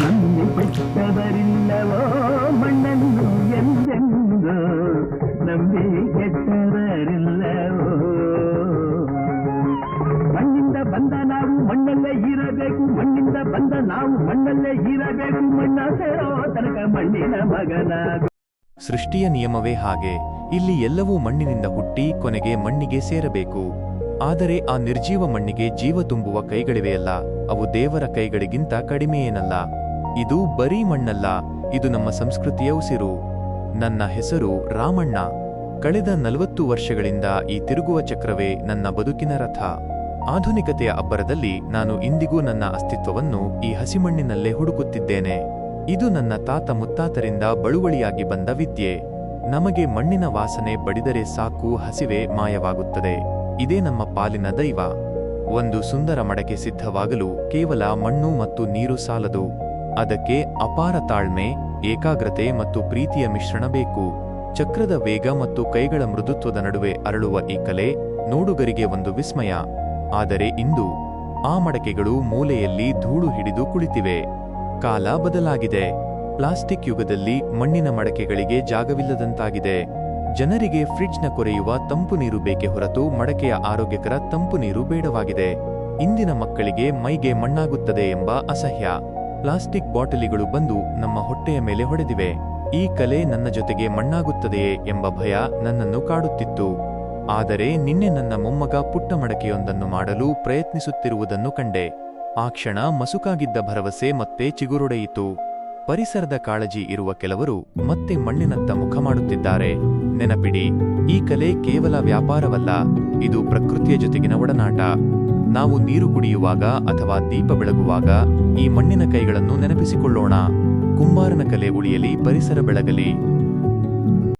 ನಂಬಿ ಕೆಟ್ಟವರಿಲ್ಲವೋ ಮಣ್ಣನ್ನು ಎಂದೆಂದು ನಂಬಿ ಕೆಟ್ಟವರಿಲ್ಲವೋ? ಮಣ್ಣಿಂದ ಬಂದ ನಾವು ಮಣ್ಣಲ್ಲೇ ಇರಬೇಕು, ಮಣ್ಣಿಂದ ಬಂದ ನಾವು ಮಣ್ಣಲ್ಲೇ ಇರಬೇಕು, ಮಣ್ಣ ಸೇರೋ ಮಣ್ಣಿನ ಮಗನಾಗು ಸೃಷ್ಟಿಯ ನಿಯಮವೇ ಹಾಗೆ, ಇಲ್ಲಿ ಎಲ್ಲವೂ ಮಣ್ಣಿನಿಂದ ಹುಟ್ಟಿ ಕೊನೆಗೆ ಮಣ್ಣಿಗೆ ಸೇರಬೇಕು. ಆದರೆ ಆ ನಿರ್ಜೀವ ಮಣ್ಣಿಗೆ ಜೀವ ತುಂಬುವ ಕೈಗಳಿವೆಯಲ್ಲ, ಅವು ದೇವರ ಕೈಗಳಿಗಿಂತ ಕಡಿಮೆಯೇನಲ್ಲ. ಇದು ಬರೀ ಮಣ್ಣಲ್ಲ, ಇದು ನಮ್ಮ ಸಂಸ್ಕೃತಿಯ ಉಸಿರು ನನ್ನ ಹೆಸರು ರಾಮಣ್ಣ. ಕಳೆದ ನಲವತ್ತು ವರ್ಷಗಳಿಂದ ಈ ತಿರುಗುವ ಚಕ್ರವೇ ನನ್ನ ಬದುಕಿನ ರಥ. ಆಧುನಿಕತೆಯ ಅಬ್ಬರದಲ್ಲಿ ನಾನು ಇಂದಿಗೂ ನನ್ನ ಅಸ್ತಿತ್ವವನ್ನು ಈ ಹಸಿಮಣ್ಣಿನಲ್ಲೇ ಹುಡುಕುತ್ತಿದ್ದೇನೆ. ಇದು ನನ್ನ ತಾತ ಮುತ್ತಾತರಿಂದ ಬಳುವಳಿಯಾಗಿ ಬಂದ ವಿದ್ಯೆ. ನಮಗೆ ಮಣ್ಣಿನ ವಾಸನೆ ಬಡಿದರೆ ಸಾಕು, ಹಸಿವೆ ಮಾಯವಾಗುತ್ತದೆ. ಇದೇ ನಮ್ಮ ಪಾಲಿನ ದೈವ. ಒಂದು ಸುಂದರ ಮಡಕೆ ಸಿದ್ಧವಾಗಲು ಕೇವಲ ಮಣ್ಣು ಮತ್ತು ನೀರು ಸಾಲದು. ಅದಕ್ಕೆ ಅಪಾರ ತಾಳ್ಮೆ, ಏಕಾಗ್ರತೆ ಮತ್ತು ಪ್ರೀತಿಯ ಮಿಶ್ರಣ ಬೇಕು. ಚಕ್ರದ ವೇಗ ಮತ್ತು ಕೈಗಳ ಮೃದುತ್ವದ ನಡುವೆ ಅರಳುವ ಈ ಕಲೆ ನೋಡುಗರಿಗೆ ಒಂದು ವಿಸ್ಮಯ. ಆದರೆ ಇಂದು ಆ ಮಡಕೆಗಳು ಮೂಲೆಯಲ್ಲಿ ಧೂಳು ಹಿಡಿದು ಕುಳಿತಿವೆ. ಕಾಲ ಬದಲಾಗಿದೆ. ಪ್ಲಾಸ್ಟಿಕ್ ಯುಗದಲ್ಲಿ ಮಣ್ಣಿನ ಮಡಕೆಗಳಿಗೆ ಜಾಗವಿಲ್ಲದಂತಾಗಿದೆ. ಜನರಿಗೆ ಫ್ರಿಡ್ಜ್ನ ಕೊರೆಯುವ ತಂಪು ನೀರು ಬೇಕೆ ಹೊರತು ಮಡಕೆಯ ಆರೋಗ್ಯಕರ ತಂಪು ನೀರು ಬೇಡವಾಗಿದೆ. ಇಂದಿನ ಮಕ್ಕಳಿಗೆ ಮೈಗೆ ಮಣ್ಣಾಗುತ್ತದೆ ಎಂಬ ಅಸಹ್ಯ. ಪ್ಲಾಸ್ಟಿಕ್ ಬಾಟಲಿಗಳು ಬಂದು ನಮ್ಮ ಹೊಟ್ಟೆಯ ಮೇಲೆ ಹೊಡೆದಿವೆ. ಈ ಕಲೆ ನನ್ನ ಜೊತೆಗೆ ಮಣ್ಣಾಗುತ್ತದೆಯೇ ಎಂಬ ಭಯ ನನ್ನನ್ನು ಕಾಡುತ್ತಿತ್ತು. ಆದರೆ ನಿನ್ನೆ ನನ್ನ ಮೊಮ್ಮಗ ಪುಟ್ಟ ಮಡಕೆಯೊಂದನ್ನು ಮಾಡಲು ಪ್ರಯತ್ನಿಸುತ್ತಿರುವುದನ್ನು ಕಂಡೆ. ಆ ಕ್ಷಣ ಮಸುಕಾಗಿದ್ದ ಭರವಸೆ ಮತ್ತೆ ಚಿಗುರೊಡೆಯಿತು. ಪರಿಸರದ ಕಾಳಜಿ ಇರುವ ಕೆಲವರು ಮತ್ತೆ ಮಣ್ಣಿನತ್ತ ಮುಖ ಮಾಡುತ್ತಿದ್ದಾರೆ. ನೆನಪಿಡಿ, ಈ ಕಲೆ ಕೇವಲ ವ್ಯಾಪಾರವಲ್ಲ, ಇದು ಪ್ರಕೃತಿಯ ಜೊತೆಗಿನ ಒಡನಾಟ. ನಾವು ನೀರು ಕುಡಿಯುವಾಗ ಅಥವಾ ದೀಪ ಬೆಳಗುವಾಗ ಈ ಮಣ್ಣಿನ ಕೈಗಳನ್ನು ನೆನಪಿಸಿಕೊಳ್ಳೋಣ. ಕುಂಬಾರನ ಕಲೆ ಉಳಿಯಲಿ, ಪರಿಸರ ಬೆಳಗಲಿ.